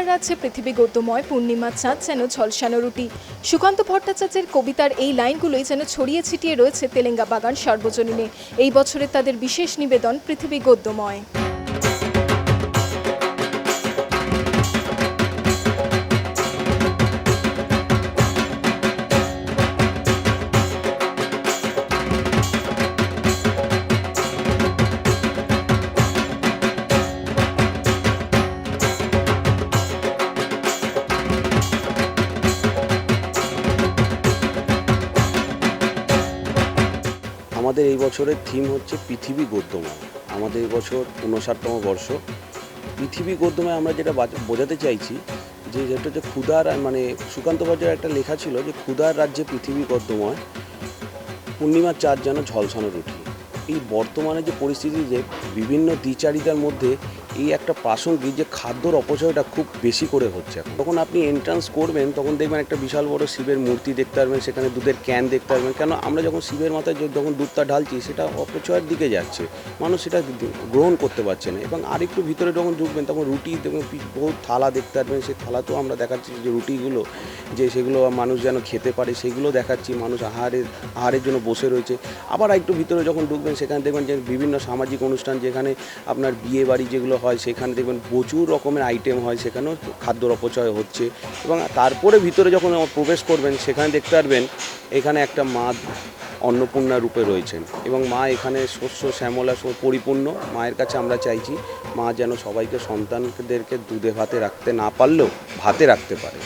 রয়েছে পৃথিবী গদ্যময় পূর্ণিমা চাঁদ যেন ঝলসানো রুটি। সুকান্ত ভট্টাচার্যের কবিতার এই লাইনগুলোই যেন ছড়িয়ে ছিটিয়ে রয়েছে তেলেঙ্গা বাগান সর্বজনীনে। এই বছরে তাদের বিশেষ নিবেদন, পৃথিবী গদ্যময় আমাদের এই বছরের থিম হচ্ছে পৃথিবী গদ্যময়। আমাদের এই বছর উনষাটতম বর্ষ। পৃথিবী গদ্যময় আমরা যেটা বোঝাতে চাইছি যে যেটা হচ্ছে ক্ষুদার মানে সুকান্ত বাজার একটা লেখা ছিল যে ক্ষুদার রাজ্যে পৃথিবী গদ্যময়, পূর্ণিমার চাঁদ যেন ঝলসানো রুটি। এই বর্তমানে যে পরিস্থিতি যে বিভিন্ন দ্বিচারিতার মধ্যে এই একটা প্রাসঙ্গিক যে খাদ্যর অপচয়টা খুব বেশি করে হচ্ছে এখন। তখন আপনি এন্ট্রান্স করবেন, তখন দেখবেন একটা বিশাল বড় শিবের মূর্তি দেখতে পারবেন, সেখানে দুধের ক্যান দেখতে পারবেন। কেন আমরা যখন শিবের মাথায় যখন দুধটা ঢালছি, সেটা অপচয়ের দিকে যাচ্ছে। মানুষ সেটা গ্রহণ করতে পারছে না। এবং আরেকটু ভিতরে যখন ঢুকবেন, তখন রুটি বহু থালা দেখতে পারবেন। সেই থালাতেও আমরা দেখাচ্ছি যে রুটিগুলো, যে সেগুলো মানুষ যেন খেতে পারে, সেগুলো দেখাচ্ছি। মানুষ আহারের আহারের জন্য বসে রয়েছে। আবার একটু ভিতরে যখন ঢুকবেন, সেখানে দেখবেন যে বিভিন্ন সামাজিক অনুষ্ঠান, যেখানে আপনার বিয়ে বাড়ি যেগুলো হয়, সেখানে দেখবেন প্রচুর রকমের আইটেম হয়, সেখানেও খাদ্যর অপচয় হচ্ছে এবং তারপরে ভিতরে যখন প্রবেশ করবেন, সেখানে দেখতে পারবেন এখানে একটা মা অন্নপূর্ণা রূপে রয়েছেন এবং মা এখানে শস্য, শ্যামলা পরিপূর্ণ। মায়ের কাছে আমরা চাইছি মা যেন সবাইকে সন্তানদেরকে দুধে ভাতে রাখতে না পারলেও ভাতে রাখতে পারে।